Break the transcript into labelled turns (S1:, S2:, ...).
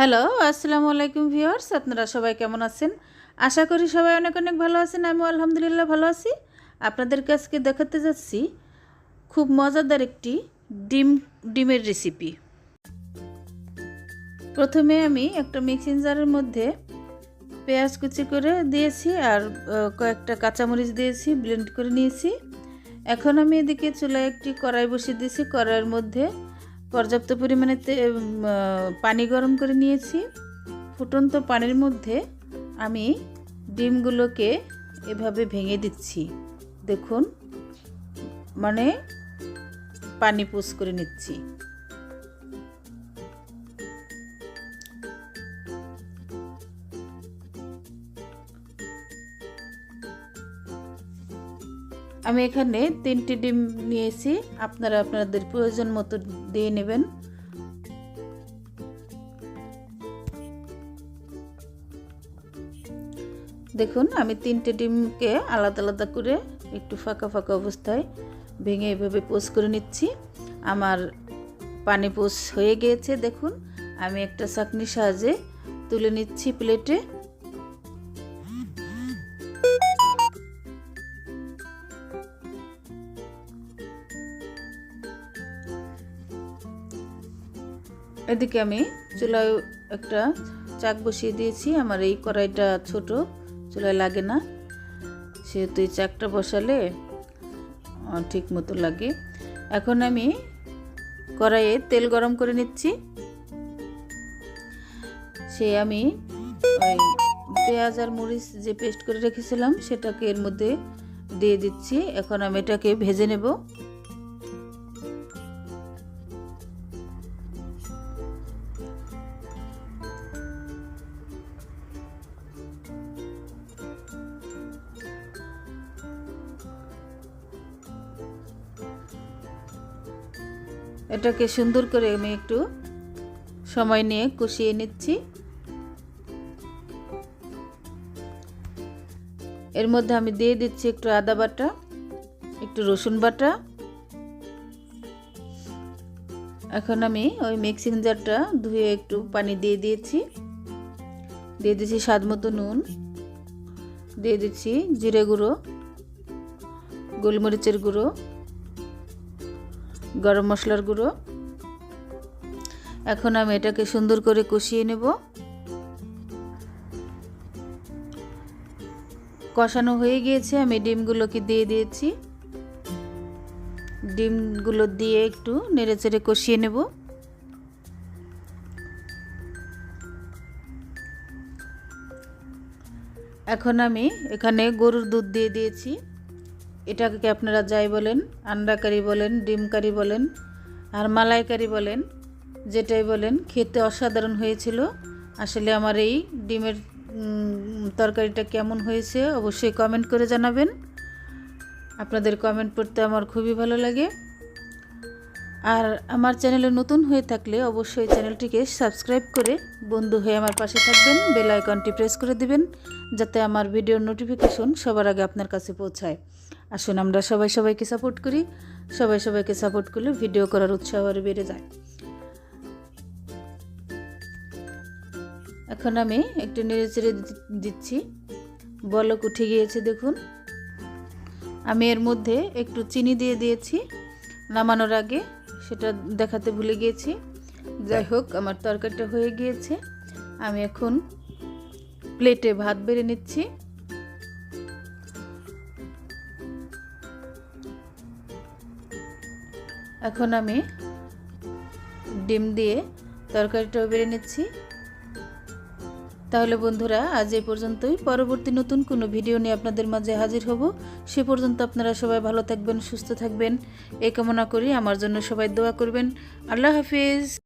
S1: Hello, আসসালামু আলাইকুম viewers, আপনারা সবাই কেমন আছেন? আশা করি সবাই অনেক অনেক ভালো আছেন আমি আলহামদুলিল্লাহ ভালো আছি। আপনাদের কাছকে দেখাতে যাচ্ছি খুব মজাদার একটি ডিম, ডিমের রেসিপি প্রথমে আমি একটা মিক্সিং জারের মধ্যে পেঁয়াজ কুচি করে দিয়েছি আর কয়েকটা কাঁচামরিচ দিয়েছি ব্লেন্ড করে নিয়েছি। এখন আমি এদিকে চুলায় একটি কড়াই বসিয়ে দিয়েছি, কড়াইয়ের মধ্যে পর্যাপ্ত পরিমাণে পানি গরম করে নিয়েছি। ফুটন্ত পানির মধ্যে আমি ডিমগুলোকে এভাবে ভেঙে দিচ্ছি। দেখুন মানে পানি পুষ করে নিচ্ছি। আমি এখানে তিনটি ডিম নিয়েছি। আপনারা আপনাদের প্রয়োজন মতো দিয়ে নেবেন। দেখুন, আমি তিনটে ডিমকে আলাদা আলাদা করে একটু ফাঁকা ফাঁকা অবস্থায় ভেঙে এভাবে পোস করে নিচ্ছি। আমার পানি পোস হয়ে গিয়েছে, দেখুন। আমি একটা চাকনির সাহায্যে তুলে নিচ্ছি প্লেটে। এদিকে আমি চুলায় একটা চাক বসিয়ে দিয়েছি। আমার এই কড়াইটা ছোট, চুলায় লাগে না। সেহেতু এই চাকটা বসালে ঠিক মতো লাগে। এখন আমি কড়াইয়ে তেল গরম করে নিচ্ছি। সে আমি ওই পেঁয়াজ আর মরিচ যে পেস্ট করে রেখেছিলাম, সেটাকে এর মধ্যে দিয়ে দিচ্ছি। এখন আমি এটাকে ভেজে নেব। এটাকে সুন্দর করে আমি একটু সময় নিয়ে কষিয়ে নিচ্ছি। এর মধ্যে আমি দিয়ে দিচ্ছি একটু আদা বাটা, একটু রসুন বাটা। এখন আমি ওই মিক্সিং জারটা ধুয়ে একটু পানি দিয়ে দিয়েছি। দিয়ে দিচ্ছি স্বাদ মতো নুন। দিয়ে দিচ্ছি জিরে গুঁড়ো, গোলমরিচের গুঁড়ো। গরম মশলার গুঁড়ো। এখন আমি এটাকে সুন্দর করে কষিয়ে নেব। কষানো হয়ে গিয়েছে, আমি ডিমগুলোকে দিয়ে দিয়েছি। ডিমগুলো দিয়ে একটু নেড়ে চেড়ে কষিয়ে নেব। এখন আমি এখানে গরুর দুধ দিয়ে দিয়েছি। এটাকে আপনারা যাই বলেন আন্ডা কারি বলেন ডিম কারি বলেন, আর মালাই কারি বলেন, যেটাই বলেন, খেতে অসাধারণ হয়েছিল। আসলে আমার এই ডিমের তরকারিটা কেমন হয়েছে অবশ্যই কমেন্ট করে জানাবেন। আপনাদের কমেন্ট পড়তে আমার খুবই ভালো লাগে। আর আমার চ্যানেলে নতুন হয়ে থাকলে অবশ্যই চ্যানেলটিকে সাবস্ক্রাইব করে বন্ধু হয়ে আমার পাশে থাকবেন, বেল আইকনটি প্রেস করে দিবেন, যাতে আমার ভিডিওর নোটিফিকেশন সবার আগে আপনার কাছে পৌঁছায়। আসুন আমরা সবাই সবাইকে সাপোর্ট করি, সবাই সবাইকে সাপোর্ট করলে ভিডিও করার উৎসাহ আরও বেড়ে যায়। এখন আমি একটু নেড়ে চেড়ে দিচ্ছি। বলক উঠে গিয়েছে, দেখুন। আমি এর মধ্যে একটু চিনি দিয়ে দিয়েছি। নামানোর আগে সেটা দেখাতে ভুলে গিয়েছি। যাই হোক আমার তরকারিটা হয়ে গিয়েছে। আমি এখন প্লেটে ভাত বেড়ে নিচ্ছি। এখন আমি ডিম দিয়ে তরকারিটাও বেড়ে নিচ্ছি। তাহলে বন্ধুরা, আজ এই পর্যন্তই। পরবর্তী নতুন কোনো ভিডিও নিয়ে আপনাদের মাঝে হাজির হব। সে পর্যন্ত আপনারা সবাই ভালো থাকবেন, সুস্থ থাকবেন। এ কামনা করি, আমার জন্য সবাই দোয়া করবেন। আল্লাহ হাফিজ।